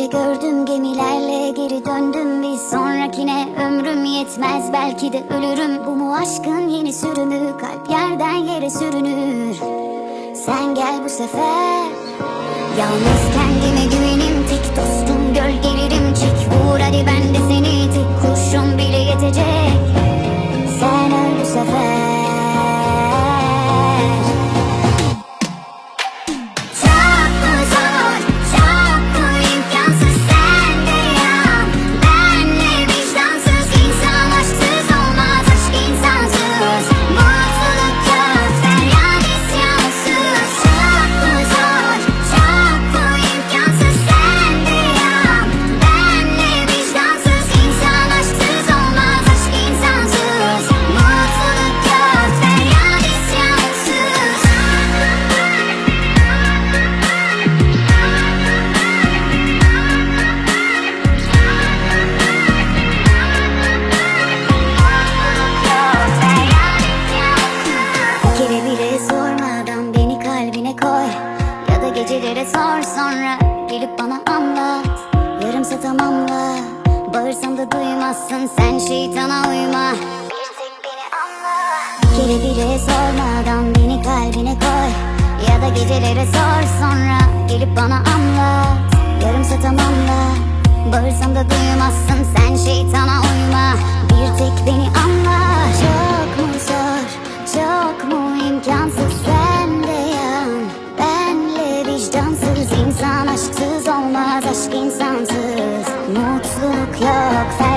gördüm gemilerle geri döndüm. Bir sonrakine ömrüm yetmez belki de ölürüm. Bu mu aşkın yeni sürümü? Kalp yerden yere sürünür. Sen gel bu sefer. Yalnız kendime güvenim tek dostum gölgelerim. Çek vur hadi ben Gecelere sor sonra. Gelip bana anlat Yarımsa tamamla. Bağırsam da duymazsın sen şeytana uyma. Bir tek beni anla. Kere bile sormadan beni kalbine koy. Ya da gecelere sor sonra. Gelip bana anlat Yarımsa tamamla. Bağırsam da duymazsın sen şeytana uyma. Bir tek beni anla. Çok mu zor çok mu imkansız โลกใส